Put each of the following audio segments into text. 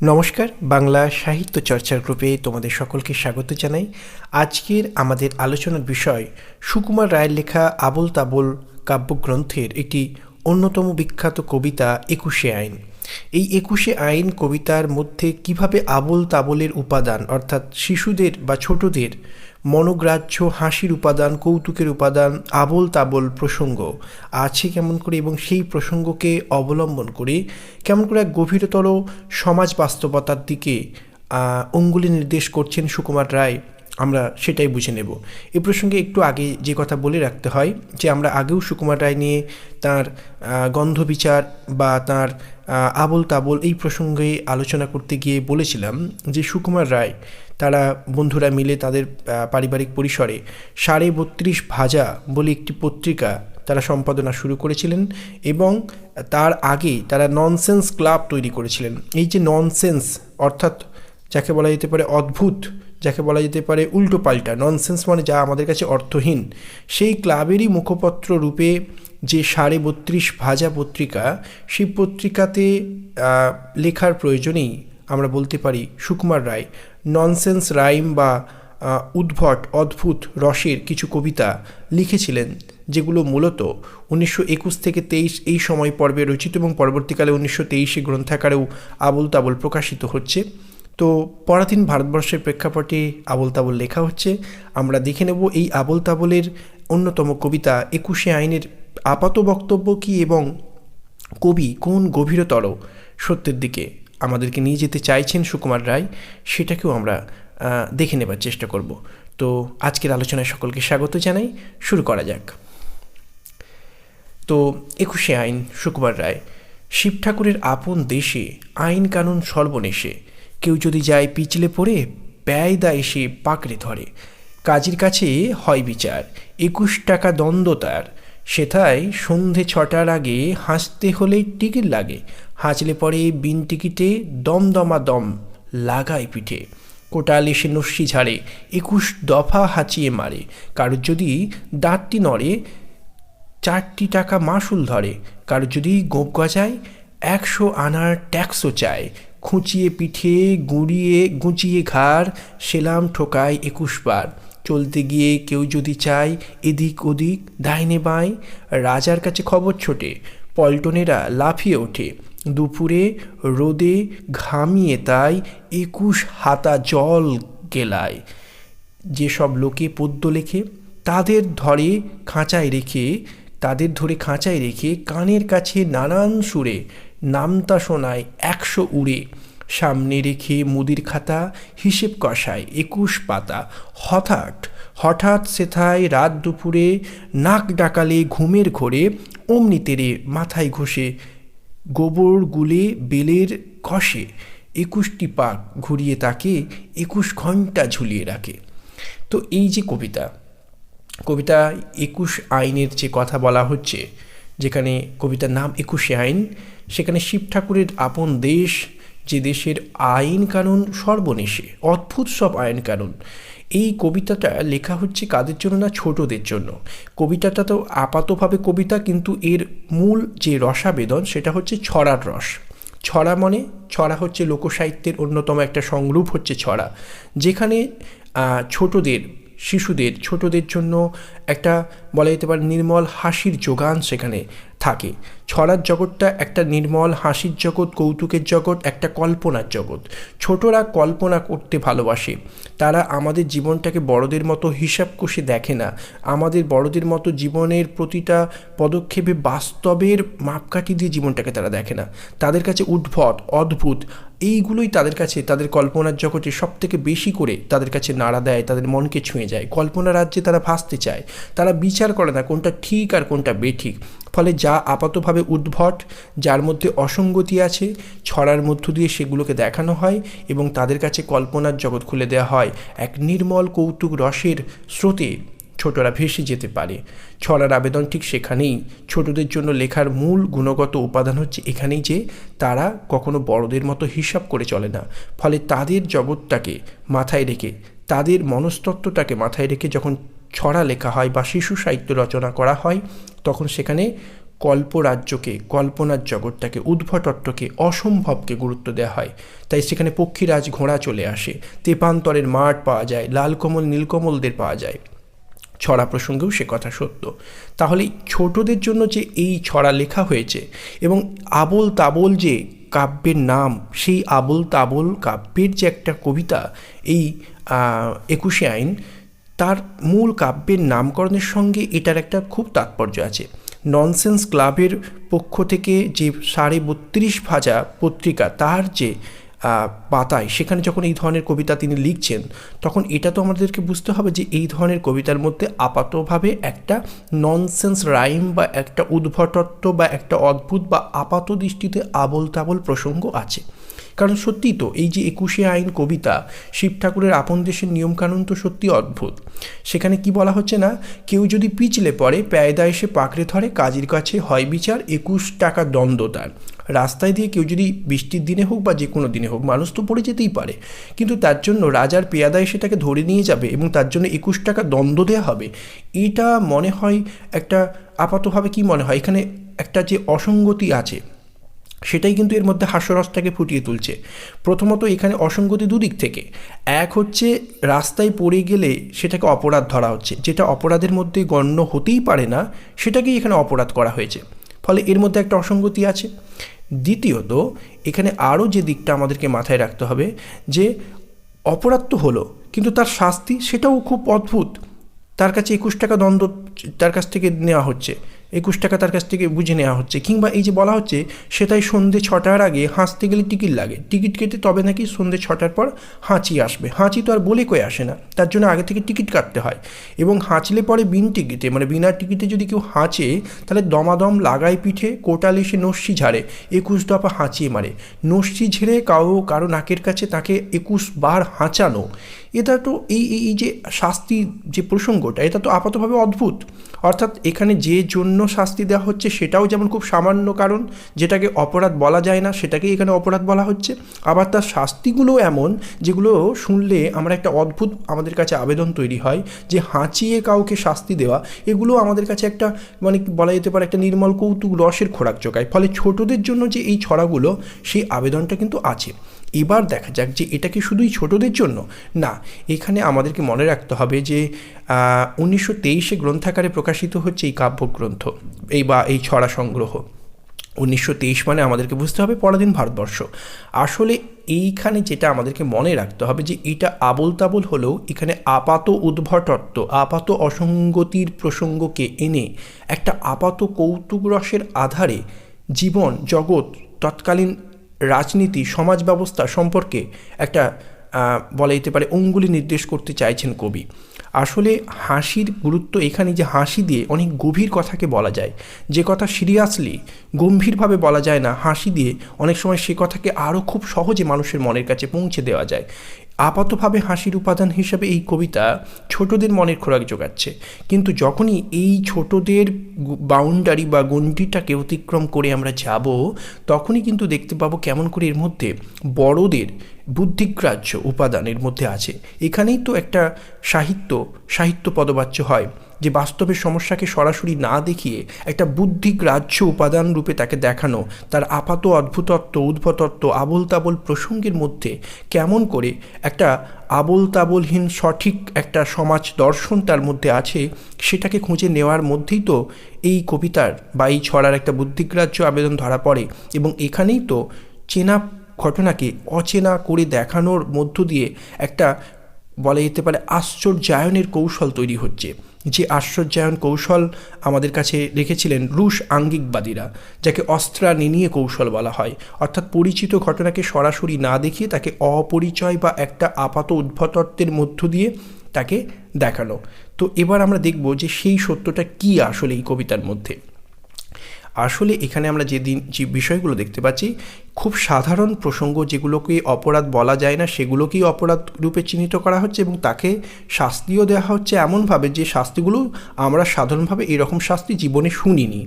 নমস্কার, বাংলা সাহিত্য চর্চার গ্রুপে তোমাদের সকলকে স্বাগত জানাই। আজকের আমাদের আলোচনার বিষয় সুকুমার রায়ের লেখা আবল তাবল কাব্যগ্রন্থের একটি অন্যতম বিখ্যাত কবিতা, একুশে আইন। এই একুশে আইন কবিতার মধ্যে কীভাবে আবল তাবলের উপাদান, অর্থাৎ শিশুদের বা ছোটদের মনোগ্রাহ্য হাসির উপাদান, কৌতুকের উপাদান আবল তাবল প্রসঙ্গ আছে কেমন করে এবং সেই প্রসঙ্গকে অবলম্বন করে কেমন করে এক গভীরতর সমাজ বাস্তবতার দিকে অঙ্গুলি নির্দেশ করছেন সুকুমার রায়, আমরা সেটাই বুঝে নেব। এ প্রসঙ্গে একটু আগে যে কথা বলে রাখতে হয়, যে আমরা আগেও সুকুমার রায় নিয়ে তার গন্ধবিচার বা তার আবল তাবল এই প্রসঙ্গে আলোচনা করতে গিয়ে বলেছিলাম যে সুকুমার রায় তারা বন্ধুরা মিলে তাদের পারিবারিক পরিসরে সাড়ে বত্রিশ ভাজা বলে একটি পত্রিকা তারা সম্পাদনা শুরু করেছিলেন এবং তার আগে তারা ননসেন্স ক্লাব তৈরি করেছিলেন। এই যে ননসেন্স অর্থাৎ যাকে বলা যেতে পারে অদ্ভুত, যাকে বলা যেতে পারে উল্টো পাল্টা ননসেন্স মানে যা আমাদের কাছে অর্থহীন, সেই ক্লাবেরই মুখপত্র রূপে যে সাড়ে বত্রিশ ভাজা পত্রিকা, সেই পত্রিকাতে লেখার প্রয়োজনেই আমরা বলতে পারি সুকুমার রায়। ননসেন্স রাইম বা উদ্ভট, অদ্ভুত রসের কিছু কবিতা লিখেছিলেন, যেগুলো মূলত উনিশশো একুশ থেকে তেইশ এই সময় পর্বে রচিত এবং পরবর্তীকালে উনিশশো তেইশে গ্রন্থাকারেও আবল তাবল প্রকাশিত হচ্ছে। তো পরাধীন ভারতবর্ষের প্রেক্ষাপটে আবল তাবল লেখা হচ্ছে। আমরা দেখে নেব এই আবল তাবলের অন্যতম কবিতা একুশে আইনের আপাত বক্তব্য কী এবং কবি কোন গভীরতর সত্যের দিকে আমাদেরকে নিয়ে যেতে চাইছেন সুকুমার রায়, সেটাকেও আমরা দেখে নেবার চেষ্টা করব। তো আজকের আলোচনায় সকলকে স্বাগত জানাই, শুরু করা যাক। তো একুশে আইন, সুকুমার রায়, শিব ঠাকুরের আপন দেশে আইন কানুন সর্বনেশে, কেউ যদি যায় পিছলে পড়ে ব্যয়দা এসে পাকড়ে ধরে। কাজের কাছে হয় বিচার, একুশ টাকা দ্বন্দ্ব তার। সেথায় সন্ধে ছটার আগে হাসতে হলে টিকিট লাগে হাঁচলে পরে বিন টিকিটে দমদমা দম লাগায় পিঠে। কোটাল এসে নস্যি ঝাড়ে, একুশ দফা হাঁচিয়ে মারে। কারোর যদি দাঁতটি নড়ে, চারটি টাকা মাসুল ধরে। কারও যদি গোপ গজায়, একশো আনার ট্যাক্সও চায়। খুঁচিয়ে পিঠে, গুঁড়িয়ে, গুঁচিয়ে ঘাড়, সেলাম ঠোকায় একুশ বার। চলতে গিয়ে কেউ যদি চায়, এদিক ওদিক দাহিনে বাঁয়। রাজার কাছে খবর ছোটে, পল্টনেরা লাফিয়ে ওঠে। দুপুরে রোদে ঘামিয়ে তাই একুশ হাতা জল গেলায়। যেসব লোকে পদ্য লেখে, তাদের ধরে খাঁচায় রেখে, তাদের ধরে খাঁচায় রেখে কানের কাছে নানান সুরে নামতা শোনায় একশো উড়ে। সামনে রেখে মুদির খাতা, হিসেব কষায় একুশ পাতা। হঠাৎ হঠাৎ সেথায় রাত দুপুরে নাক ডাকালে ঘুমের ঘোরে অমনি তেরে মাথায় ঘষে গোবর, গুলে, বেলের কষে একুশটি পাক ঘুরিয়ে তাকে একুশ ঘণ্টা ঝুলিয়ে রাখে। তো এই যে কবিতা কবিতা একুশ আইনের যে কথা বলা হচ্ছে, যেখানে কবিতার নাম একুশে আইন, সেখানে শিব ঠাকুরের আপন দেশ, যে দেশের আইন কানুন সর্বনেশে, অদ্ভুত সব আইন কানুন। এই কবিতাটা লেখা হচ্ছে কাদের জন্য না ছোটদের জন্য? কবিতাটা তো আপাতভাবে কবিতা, কিন্তু এর মূল যে রসাবেদন সেটা হচ্ছে ছড়ার রস। ছড়া মানে ছড়া হচ্ছে লোকসাহিত্যের অন্যতম একটা সংরূপ হচ্ছে ছড়া। যেখানে ছোটদের, শিশুদের, ছোটদের জন্য একটা বলা যেতে পারে নির্মল হাসির যোগান সেখানে থাকে। ছড়ার জগৎটা একটা নির্মল হাসির জগৎ, কৌতুকের জগৎ, একটা কল্পনার জগৎ। ছোটরা কল্পনা করতে ভালোবাসে। তারা আমাদের জীবনটাকে বড়দের মতো হিসাব কষে দেখে না। আমাদের বড়দের মতো জীবনের প্রতিটা পদক্ষেপে বাস্তবের মাপকাঠি দিয়ে জীবনটাকে তারা দেখে না। তাদের কাছে উদ্ভট, অদ্ভুত, এইগুলোই তাদের কাছে, তাদের কল্পনার জগতে সব থেকে বেশি করে তাদের কাছে নাড়া দেয়, তাদের মনকে ছুঁয়ে যায়। কল্পনা রাজ্যে তারা ভাসতে চায়। তারা বিচার করে না কোনটা ঠিক আর কোনটা বেঠিক। ফলে যা আপাতভাবে উদ্ভট, যার মধ্যে অসঙ্গতি আছে, ছড়ার মধ্য দিয়ে সেগুলোকে দেখানো হয় এবং তাদের কাছে কল্পনার জগৎ খুলে দেওয়া হয়। এক নির্মল কৌতুক রসের স্রোতে ছোটরা ভেসে যেতে পারে। ছড়ার আবেদন ঠিক সেখানেই। ছোটদের জন্য লেখার মূল গুণগত উপাদান হচ্ছে এখানেই যে, তারা কখনো বড়দের মতো হিসাব করে চলে না। ফলে তাদের জগৎটাকে মাথায় রেখে, তাদের মনস্তত্ত্বটাকে মাথায় রেখে যখন ছড়া লেখা হয় বা শিশু সাহিত্য রচনা করা হয়, তখন সেখানে কল্পরাজ্যকে, কল্পনার জগৎটাকে, উদ্ভটত্বকে, অসম্ভবকে গুরুত্ব দেওয়া হয়। তাই সেখানে পক্ষীরাজ ঘোড়া চলে আসে, তেপান্তরের মাঠ পাওয়া যায়, লালকমল, নীলকমলদের পাওয়া যায়। ছড়া প্রসঙ্গেও সে কথা সত্য। তাহলে ছোটদের জন্য যে এই ছড়া লেখা হয়েছে এবং আবল তাবল যে কাব্যের নাম, সেই আবল তাবল কাব্যের যে একটা কবিতা, এই একুশে আইন তার মূল কাব্যের নামকরণের সঙ্গে এটার একটা খুব তাৎপর্য আছে। ননসেন্স ক্লাবের পক্ষ থেকে যে সাড়ে বত্রিশ ভাজা পত্রিকা, তার যে পাতায় সেখানে যখন এই ধরনের কবিতা তিনি লিখছেন, তখন এটা তো আমাদেরকে বুঝতে হবে যে এই ধরনের কবিতার মধ্যে আপাতভাবে একটা ননসেন্স রাইম বা একটা উদ্ভটত্ব বা একটা অদ্ভুত বা আপাত দৃষ্টিতে আবল তাবল প্রসঙ্গ আছে। কারণ সত্যি তো, এই যে একুশে আইন কবিতা, শিব ঠাকুরের আপন দেশের নিয়মকানুন তো সত্যি অদ্ভুত। সেখানে কি বলা হচ্ছে না, কেউ যদি পিছলে পড়ে, প্যায়দা এসে পাকড়ে ধরে, কাজের কাছে হয় বিচার, একুশ টাকা দ্বন্দ্ব তার। রাস্তায় দিয়ে কেউ যদি বৃষ্টির দিনে হোক বা যে কোনো দিনে হোক, মানুষ তো পড়ে যেতেই পারে। কিন্তু তার জন্য রাজার পেয়াদা এসে তাকে ধরে নিয়ে যাবে এবং তার জন্য একুশ টাকা দ্বন্দ্ব দেওয়া হবে। এটা মনে হয় একটা আপাতভাবে কি মনে হয়? এখানে একটা যে অসঙ্গতি আছে সেটাই কিন্তু এর মধ্যে হাস্যরসটাকে ফুটিয়ে তুলছে। প্রথমত এখানে অসঙ্গতি দুদিক থেকে। এক হচ্ছে, রাস্তায় পড়ে গেলে সেটাকে অপরাধ ধরা হচ্ছে। যেটা অপরাধের মধ্যে গণ্য হতেই পারে না, সেটাকেই এখানে অপরাধ করা হয়েছে। ফলে এর মধ্যে একটা অসঙ্গতি আছে। দ্বিতীয়ত, এখানে আরও যে দিকটা আমাদেরকে মাথায় রাখতে হবে, যে অপরাধ তো হলো, কিন্তু তার শাস্তি সেটাও খুব অদ্ভুত। তার কাছে একুশ টাকা দ্বন্দ্ব তার কাছ থেকে নেওয়া হচ্ছে। একুশ টাকা তার কাছ থেকে বুঝে নেওয়া হচ্ছে। কিংবা এই যে বলা হচ্ছে, সেটাই সন্ধে ছটার আগে হাঁচতে গেলে টিকিট লাগে। টিকিট কেটে তবে নাকি সন্ধে ছটার পর হাঁচি আসবে। হাঁচি তো আর বলে কয়ে আসে না, তার জন্য আগে থেকে টিকিট কাটতে হয়। এবং হাঁচলে পরে বিন টিকিটে মানে বিনা টিকিটে যদি কেউ হাঁচে, তাহলে দমাদম লাগায় পিঠে কোটাল এসে নস্যি ঝাড়ে, একুশ দফা হাঁচিয়ে মারে। নস্যি ঝেড়ে কাউ, কারও নাকের কাছে তাকে একুশ বার হাঁচানো। এটা তো এই এই যে শাস্তি যে প্রসঙ্গটা, এটা তো আপাতভাবে অদ্ভুত। অর্থাৎ এখানে যে জন্য শাস্তি দেওয়া হচ্ছে, সেটাও যেমন খুব সামান্য কারণ, যেটাকে অপরাধ বলা যায় না, সেটাকেই এখানে অপরাধ বলা হচ্ছে। আবার তার শাস্তিগুলো এমন, যেগুলো শুনলে আমরা একটা অদ্ভুত আমাদের কাছে আবেদন তৈরি হয়, যে হাঁচিয়ে কাউকে শাস্তি দেওয়া, এগুলো আমাদের কাছে একটা মানে বলা যেতে পারে, একটা নির্মল কৌতুক রসের খোরাক যোগায় ফলে ছোটদের জন্য যে এই ছড়াগুলো, সেই আবেদনটা কিন্তু আছে। এবার দেখা যাক যে এটা কি শুধুই ছোটদের জন্য? না, এখানে আমাদেরকে মনে রাখতে হবে যে উনিশশো তেইশে গ্রন্থাকারে প্রকাশিত হচ্ছে এই কাব্যগ্রন্থ, এই বা, এই ছড়া সংগ্রহ। উনিশশো তেইশ মানে আমাদেরকে বুঝতে হবে পরাধীন ভারতবর্ষ। আসলে এইখানে যেটা আমাদেরকে মনে রাখতে হবে যে, এটা আবল তাবল হলেও এখানে আপাত উদ্ভটত্ব, আপাত অসঙ্গতির প্রসঙ্গকে এনে একটা আপাত কৌতুক রসের আধারে জীবন, জগৎ তৎকালীন রাজনীতি, সমাজ ব্যবস্থা সম্পর্কে একটা বলা যেতে পারে, অঙ্গুলি নির্দেশ করতে চাইছেন কবি। আসলে হাসির গুরুত্ব এখানে যে হাসি দিয়ে অনেক গভীর কথাকে বলা যায়। যে কথা সিরিয়াসলি, গম্ভীরভাবে বলা যায় না, হাসি দিয়ে অনেক সময় সে কথাকে আরও খুব সহজে মানুষের মনের কাছে পৌঁছে দেওয়া যায়। আপাতভাবে হাসির উপাদান হিসাবে এই কবিতা ছোটদের মনের খোরাক জোগাচ্ছে কিন্তু যখনই এই ছোটদের বাউন্ডারি বা গণ্ডিটাকে অতিক্রম করে আমরা যাব, তখনই কিন্তু দেখতে পাবো কেমন করে এর মধ্যে বড়দের বুদ্ধিগ্রাহ্য উপাদানের মধ্যে আছে। এখানেই তো একটা সাহিত্য সাহিত্য পদবাচ্য হয়। যে বাস্তবের সমস্যাকে সরাসরি না দেখিয়ে একটা বুদ্ধিগ্রাহ্য উপাদান রূপে তাকে দেখানো, তার আপাত অদ্ভুতত্ব, উদ্ভতত্ব আবল তাবল প্রসঙ্গের মধ্যে কেমন করে একটা আবল তাবলহীন সঠিক একটা সমাজ দর্শন তার মধ্যে আছে, সেটাকে খুঁজে নেওয়ার মধ্যেই তো এই কবিতার বা এই ছড়ার একটা বুদ্ধিগ্রাহ্য আবেদন ধরা পড়ে এবং এখানেই তো চেনা ঘটনাকে অচেনা করে দেখানোর মধ্য দিয়ে একটা বলা যেতে পারে আশ্চর্যায়নের কৌশল তৈরি হচ্ছে। যে আশ্চর্যায়ন কৌশল আমাদের কাছে রেখেছিলেন রুশ আঙ্গিকবাদীরা, যাকে অস্ত্রা নিয়ে কৌশল বলা হয়। অর্থাৎ পরিচিত ঘটনাকে সরাসরি না দেখিয়ে তাকে অপরিচয় বা একটা আপাত উদ্ভতত্বের মধ্য দিয়ে তাকে দেখানো তো এবার আমরা দেখব যে সেই সত্যটা কি আসলে এই কবিতার মধ্যে। আসলে এখানে আমরা যে দিন যে বিষয়গুলো দেখতে পাচ্ছি, খুব সাধারণ প্রসঙ্গ যেগুলোকে অপরাধ বলা যায় না, সেগুলোকেই অপরাধ রূপে চিহ্নিত করা হচ্ছে এবং তাকে শাস্তিও দেওয়া হচ্ছে এমনভাবে যে শাস্তিগুলো আমরা সাধারণভাবে এরকম শাস্তি জীবনে শুনিনি।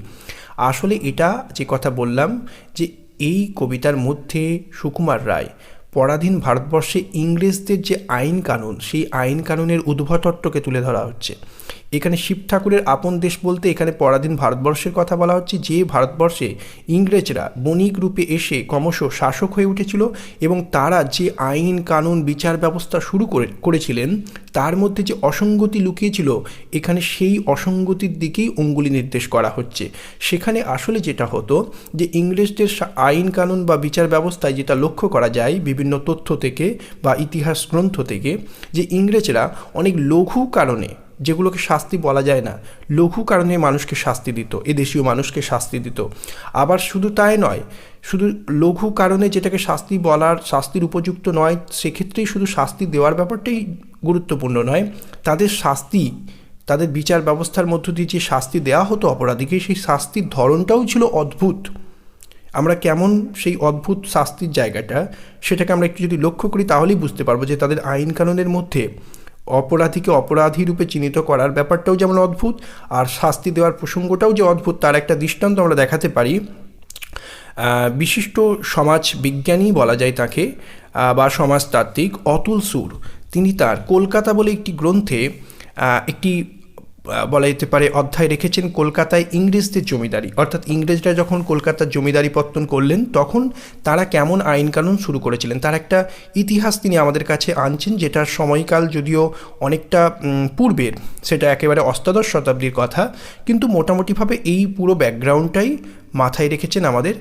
আসলে এটা যে কথা বললাম যে এই কবিতার মধ্যে সুকুমার রায় পরাধীন ভারতবর্ষে ইংরেজদের যে আইন কানুন, সেই আইন কানুনের উদ্ভটত্বকে তুলে ধরা হচ্ছে। এখানে শিব ঠাকুরের আপন দেশ বলতে এখানে পরাধীন ভারতবর্ষের কথা বলা হচ্ছে, যে ভারতবর্ষে ইংরেজরা বণিক রূপে এসে ক্রমশ শাসক হয়ে উঠেছিল এবং তারা যে আইন, কানুন, বিচার ব্যবস্থা শুরু করে, করেছিলেন, তার মধ্যে যে অসঙ্গতি লুকিয়েছিল, এখানে সেই অসঙ্গতির দিকেই অঙ্গুলি নির্দেশ করা হচ্ছে। সেখানে আসলে যেটা হতো, যে ইংরেজদের আইন, কানুন বা বিচার ব্যবস্থায় যেটা লক্ষ্য করা যায়, বিভিন্ন তথ্য থেকে বা ইতিহাস গ্রন্থ থেকে, যে ইংরেজরা অনেক লঘু কারণে যেগুলোকে শাস্তি বলা যায় না। লঘু কারণে মানুষকে শাস্তি দিত এদেশীয় মানুষকে শাস্তি দিত। আবার শুধু তাই নয়, শুধু লঘু কারণে যেটাকে শাস্তি বলার, শাস্তির উপযুক্ত নয়, সেক্ষেত্রেই শুধু শাস্তি দেওয়ার ব্যাপারটাই গুরুত্বপূর্ণ নয়। তাদের শাস্তি, তাদের বিচার ব্যবস্থার মধ্য দিয়ে যে শাস্তি দেওয়া হতো অপরাধীকে, সেই শাস্তির ধরনটাও ছিল অদ্ভুত। আমরা কেমন সেই অদ্ভুত শাস্তির জায়গাটা, সেটাকে আমরা একটু যদি লক্ষ্য করি তাহলেই বুঝতে পারব যে তাদের আইন কানুনের মধ্যে অপরাধীকে অপরাধী রূপে চিহ্নিত করার ব্যাপারটাও যেমন অদ্ভুত, আর শাস্তি দেওয়ার প্রসঙ্গটাও যে অদ্ভুত, তার একটা দৃষ্টান্ত আমরা দেখাতে পারি। বিশিষ্ট সমাজ বিজ্ঞানী বলা যায় তাকে বা সমাজতাত্ত্বিক অতুল সুর। তিনি তার কলকাতা বলে একটি গ্রন্থে একটি বলা যেতে পারে, অধ্যায় রেখেছেন কলকাতায় ইংরেজদের জমিদারি। অর্থাৎ ইংরেজরা যখন কলকাতার জমিদারি পত্তন করলেন, তখন তারা কেমন আইন কানুন শুরু করেছিলেন? তার একটা ইতিহাস তিনি আমাদের কাছে আনছেন, যেটার সময়কাল যদিও অনেকটা পূর্বের, সেটা একেবারে অষ্টাদশ শতাব্দীর কথা। কিন্তু মোটামুটিভাবে এই পুরো ব্যাকগ্রাউন্ডটাই মাথায় রেখেছেন আমাদের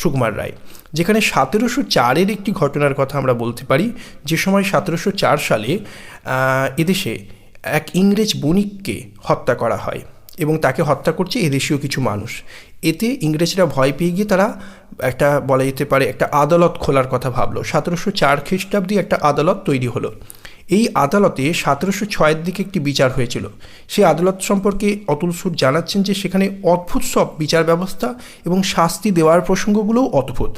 সুকুমার রায়। যেখানে সতেরোশো চারের একটি ঘটনার কথা আমরা বলতে পারি, যে সময় সতেরোশো চার সালে এদেশে এক ইংরেজ বণিককে হত্যা করা হয় এবং তাকে হত্যা করছে এদেশীয় কিছু মানুষ। এতে ইংরেজরা ভয় পেয়ে গিয়ে তারা একটা বলা যেতে পারে একটা আদালত খোলার কথা ভাবলো। সতেরোশো চার খ্রিস্টাব্দে একটা আদালত তৈরি হলো। এই আদালতে সতেরোশো ছয়ের দিকে একটি বিচার হয়েছিল। সেই আদালত সম্পর্কে অতুল সুর জানাচ্ছেন যে সেখানে অদ্ভুত সব বিচার ব্যবস্থা এবং শাস্তি দেওয়ার প্রসঙ্গগুলোও অদ্ভুত।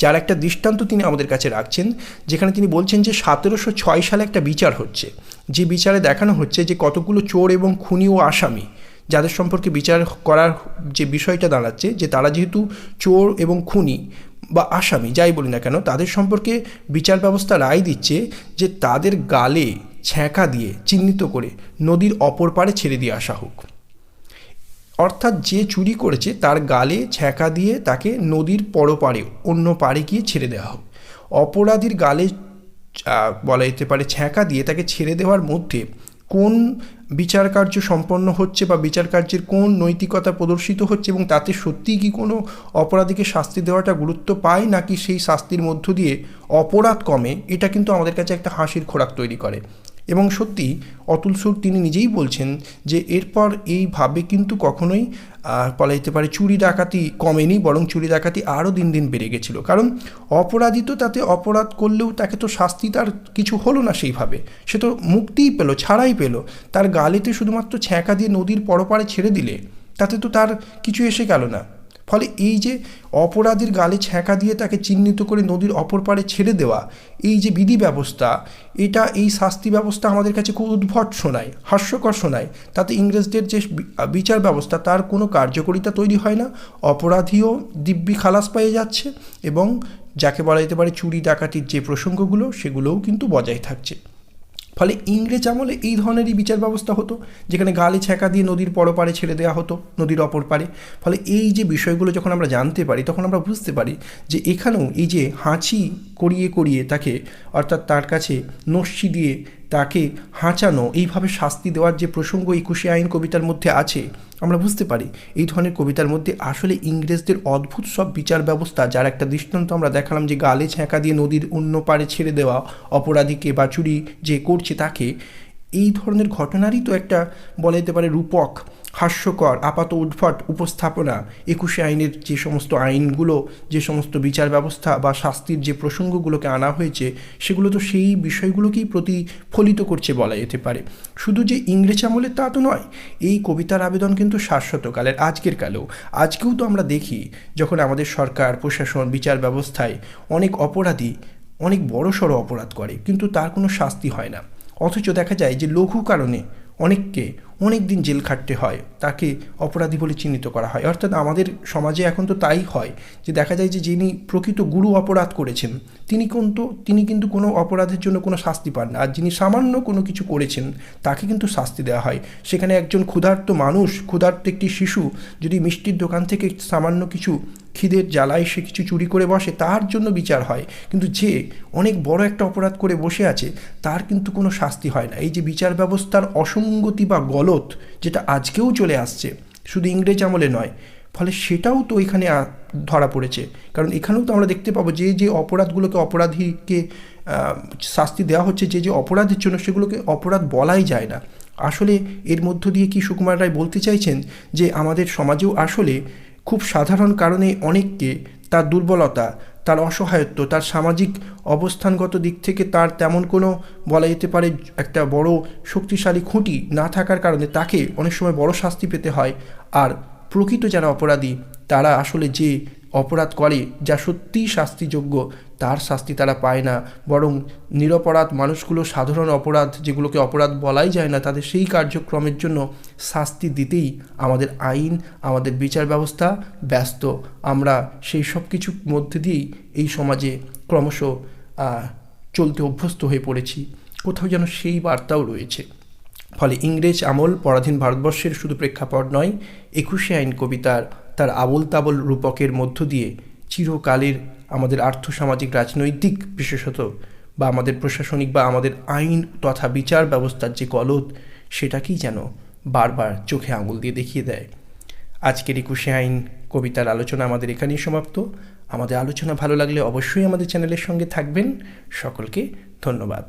যার একটা দৃষ্টান্ত তিনি আমাদের কাছে রাখছেন, যেখানে তিনি বলছেন যে সতেরোশো ছয় সালে একটা বিচার হচ্ছে। যে বিচারে দেখানো হচ্ছে যে কতগুলো চোর এবং খুনি ও আসামি, যাদের সম্পর্কে বিচার করার যে বিষয়টা দাঁড়াচ্ছে, যে তারা যেহেতু চোর এবং খুনি বা আসামি, যাই বলি না কেন, তাদের সম্পর্কে বিচার ব্যবস্থা রায় দিচ্ছে যে তাদের গালে ছ্যাঁকা দিয়ে, চিহ্নিত করে নদীর অপর পারে ছেড়ে দিয়ে আসা হোক। অর্থাৎ যে চুরি করেছে তার গালে ছ্যাঁকা দিয়ে তাকে নদীর পরপারে অন্য পাড়ে গিয়ে ছেড়ে দেওয়া হোক। অপরাধীর গালে বলা যেতে পারে ছ্যাঁকা দিয়ে তাকে ছেড়ে দেওয়ার মধ্যে কোন বিচার কার্য সম্পন্ন হচ্ছে বা বিচার কার্যের কোন নৈতিকতা প্রদর্শিত হচ্ছে এবং তাতে সত্যিই কি কোনো অপরাধীকে শাস্তি দেওয়াটা গুরুত্ব পায় নাকি সেই শাস্তির মধ্য দিয়ে অপরাধ কমে, এটা কিন্তু আমাদের কাছে একটা হাসির খোরাক তৈরি করে। এবং সত্যি অতুল সুর তিনি নিজেই বলছেন যে এরপর এইভাবে কিন্তু কখনোই বলা যেতে পারে চুরি ডাকাতি কমেনি, বরং চুরি ডাকাতি আরও দিন দিন বেড়ে গেছিল। কারণ অপরাধী তো তাতে অপরাধ করলেও তাকে তো শাস্তি তার কিছু হলো না সেইভাবে। সে তো মুক্তিই পেল, ছাড়াই পেল। তার গালেতে শুধুমাত্র ছ্যাঁকা দিয়ে নদীর পরপারে ছেড়ে দিলে, তাতে তো তার কিছু এসে গেল না। ফলে এই যে অপরাধীর গালে ছ্যাঁকা দিয়ে তাকে চিহ্নিত করে নদীর অপর পারে ছেড়ে দেওয়া, এই যে বিধি ব্যবস্থা, এটা এই শাস্তি ব্যবস্থা আমাদের কাছে খুব উদ্ভট শোনায়, হাস্যকর শোনায়। তাতে ইংরেজদের যে বিচার ব্যবস্থা, তার কোনো কার্যকরিতা তৈরি হয় না। অপরাধীও দিব্যি খালাস পেয়ে যাচ্ছে এবং যাকে বলা যেতে পারে চুরি, ডাকাতির যে প্রসঙ্গগুলো, সেগুলোও কিন্তু বজায় থাকছে। ফলে ইংরেজ আমলে এই ধরনেরই বিচার ব্যবস্থা হতো, যেখানে গালে ছ্যাঁকা দিয়ে নদীর পরপারে ছেড়ে দেওয়া হতো, নদীর অপর পারে। ফলে এই যে বিষয়গুলো যখন আমরা জানতে পারি, তখন আমরা বুঝতে পারি যে এখানেও এই যে হাঁচি করিয়ে করিয়ে তাকে, অর্থাৎ তার কাছে নস্যি দিয়ে তাকে হাঁচানো, এইভাবে শাস্তি দেওয়ার যে প্রসঙ্গ একুশে আইন কবিতার মধ্যে আছে আমরা বুঝতে পারি, এই ধরনের কবিতার মধ্যে আসলে ইংরেজদের অদ্ভুত সব বিচার ব্যবস্থা, যার একটা দৃষ্টান্ত আমরা দেখালাম যে গালে ছ্যাঁকা দিয়ে নদীর অন্য পারে ছেড়ে দেওয়া, অপরাধীকে বা চুরি যে করছে তাকে, এই ধরনের ঘটনারই তো একটা বলা যেতে পারে রূপক। হাস্যকর, আপাত উদ্ভট উপস্থাপনা, একুশে আইনের যে সমস্ত আইনগুলো, যে সমস্ত বিচার ব্যবস্থা বা শাস্তির যে প্রসঙ্গগুলোকে আনা হয়েছে, সেগুলো তো সেই বিষয়গুলোকেই প্রতিফলিত করছে বলা যেতে পারে। শুধু যে ইংরেজ আমলের তা তো নয়, এই কবিতার আবেদন কিন্তু শাশ্বতকালের, আজকের কালেও। আজকেও তো আমরা দেখি, যখন আমাদের সরকার, প্রশাসন, বিচার ব্যবস্থায় অনেক অপরাধী, অনেক বড় সড়ো অপরাধ করে, কিন্তু তার কোনো শাস্তি হয় না। অথচ দেখা যায় যে লঘু কারণে অনেককে অনেক দিন জেল খাটতে হয়, তাকে অপরাধী বলে চিহ্নিত করা হয়। অর্থাৎ আমাদের সমাজে এখন তো তাই হয় যে দেখা যায় যে যিনি প্রকৃত গুরু অপরাধ করেছেন, তিনি কিন্তু তিনি কিন্তু কোনো অপরাধের জন্য কোনো শাস্তি পান না। আর যিনি সামান্য কোনো কিছু করেছেন, তাকে কিন্তু শাস্তি দেওয়া হয়। সেখানে একজন ক্ষুধার্ত মানুষ, ক্ষুধার্ত একটি শিশু যদি মিষ্টির দোকান থেকে সামান্য কিছু খিদের জ্বালায়, সে কিছু চুরি করে বসে, তার জন্য বিচার হয়। কিন্তু যে অনেক বড় একটা অপরাধ করে বসে আছে, তার কিন্তু কোনো শাস্তি হয় না। এই যে বিচার ব্যবস্থার অসঙ্গতি বা গলত যেটা আজকেও চলে আসছে, শুধু ইংরেজ আমলে নয়, ফলে সেটাও তো এখানে ধরা পড়েছে। কারণ এখানেও তো আমরা দেখতে পাবো যে যে অপরাধগুলোকে অপরাধীকে শাস্তি দেওয়া হচ্ছে, যে যে অপরাধের জন্য সেগুলোকে অপরাধ বলাই যায় না। আসলে এর মধ্য দিয়ে কি সুকুমার রায় বলতে চাইছেন যে, আমাদের সমাজেও আসলে খুব সাধারণ কারণে অনেককে তার দুর্বলতা তার অসহায়ত্ব, তার সামাজিক অবস্থানগত দিক থেকে তার তেমন কোনো বলা যেতে পারে একটা বড় শক্তিশালী খুঁটি না থাকার কারণে তাকে অনেক সময় বড় শাস্তি পেতে হয়। আর প্রকৃত যারা অপরাধী, তারা আসলে যে অপরাধ করে, যা সত্যিই শাস্তিযোগ্য তার শাস্তি তারা পায় না। বরং নিরপরাধ মানুষগুলো সাধারণ অপরাধ যেগুলোকে অপরাধ বলাই যায় না, তাদের সেই কার্যক্রমের জন্য শাস্তি দিতেই আমাদের আইন, আমাদের বিচার ব্যবস্থা ব্যস্ত। আমরা সেই সব কিছুর মধ্যে দিয়েই এই সমাজে ক্রমশ চলতে অভ্যস্ত হয়ে পড়েছি। কোথাও যেন সেই বার্তাও রয়েছে। ফলে ইংরেজ আমল পরাধীন ভারতবর্ষের শুধু প্রেক্ষাপট নয়, একুশে আইন কবিতার তার আবল তাবল রূপকের মধ্য দিয়ে চিরকালের আমাদের আর্থসামাজিক, রাজনৈতিক বিশেষত বা আমাদের প্রশাসনিক বা আমাদের আইন তথা বিচার ব্যবস্থার যে গলত সেটাকেই যেন বারবার চোখে আঙুল দিয়ে দেখিয়ে দেয়। আজকের একুশে আইন কবিতার আলোচনা আমাদের এখানেই সমাপ্ত। আমাদের আলোচনা ভালো লাগলে অবশ্যই আমাদের চ্যানেলের সঙ্গে থাকবেন। সকলকে ধন্যবাদ।